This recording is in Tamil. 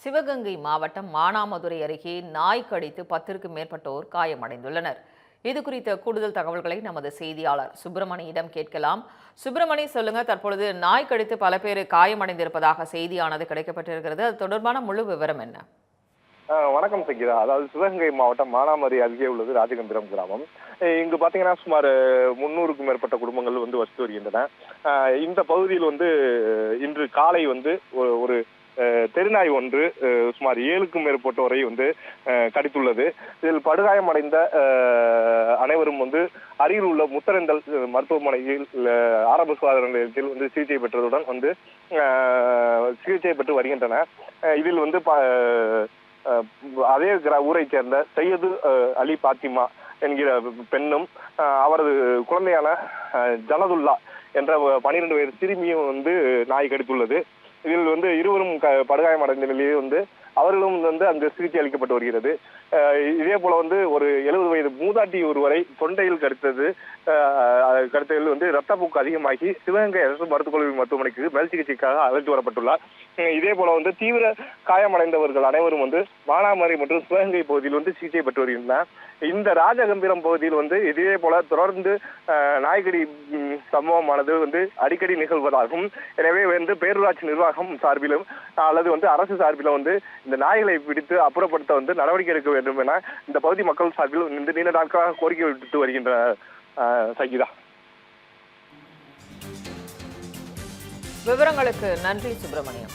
சிவகங்கை மாவட்டம் மானாமதுரை அருகே நாய் கடித்து பத்திற்கும் மேற்பட்டோர் காயமடைந்துள்ளனர். இது குறித்த கூடுதல் தகவல்களை நமது செய்தியாளர் சுப்பிரமணியிடம் கேட்கலாம். சுப்பிரமணி சொல்லுங்க. தற்பொழுது நாய் கடித்து பல பேர் காயமடைந்திருப்பதாக செய்தியானது கிடைக்கப்பட்டிருக்கிறது. அது தொடர்பான முழு விவரம் என்ன? வணக்கம் சங்கீதா. அதாவது சிவகங்கை மாவட்டம் மானாமரி அருகே உள்ளது ராஜகந்திரம் கிராமம். இங்கு பாத்தீங்கன்னா சுமார் முன்னூறுக்கும் மேற்பட்ட குடும்பங்கள் வந்து வசித்து வருகின்றன. இந்த பகுதியில் வந்து இன்று காலை வந்து ஒரு- தெருநாய் ஒன்று சுமார் ஏழுக்கும் மேற்பட்டோரை வந்து கடித்துள்ளது. இதில் படுகாயமடைந்த அனைவரும் வந்து அருகில் உள்ள முத்தரந்தல் மருத்துவமனையில் ஆரம்ப சுகாதார நிலையத்தில் வந்து சிகிச்சை பெற்றதுடன் வந்து சிகிச்சை பெற்று வருகின்றன இதில் வந்து ப- அதே கிரா- ஊரைச் சேர்ந்த சையது அலி பாத்திமா என்கிற பெண்ணும் அவரது குழந்தையான ஜனதுல்லா என்ற பனிரெண்டு வயது சிறுமியும் வந்து நாய் கடித்துள்ளது. இதில் வந்து இருவரும் க- படுகாயமடைந்த நிலையில் வந்து அவர்களும் வந்து அங்கு சிகிச்சை அளிக்கப்பட்டு வருகிறது. இதே போல வந்து ஒரு எழுபது வயது மூதாட்டி ஒருவரை தொண்டையில் கடித்தது கடித்ததில் வந்து ரத்தப்போக்கு அதிகமாகி சிவகங்கை அரசு மருத்துவக்கல்லூரி மருத்துவமனைக்கு மேல் சிகிச்சைக்காக அழைத்து வரப்பட்டுள்ளார். இதே போல வந்து தீவிர காயமடைந்தவர்கள் அனைவரும் வந்து மானாமரை மற்றும் சிவகங்கை பகுதியில் வந்து சிகிச்சை பெற்று வருகின்றனர். இந்த ராஜகம்பீரம் பகுதியில் வந்து இதே போல தொடர்ந்து நாய்கடி நாய்க்கடி சம்பவமானது வந்து அடிக்கடி நிகழ்வதாகும். எனவே வந்து பேரூராட்சி நிர்வாகம் சார்பிலும் அல்லது வந்து அரசு சார்பிலும் வந்து இந்த நாய்களை பிடித்து அப்புறப்படுத்த வந்து நடவடிக்கை எடுக்க வேண்டும் என இந்த பகுதி மக்கள் சார்பில் இந்த நீண்ட நாட்களாக கோரிக்கை விடுத்து வருகின்ற அஹ், சங்கீதா. விவரங்களுக்கு நன்றி சுப்பிரமணியம்.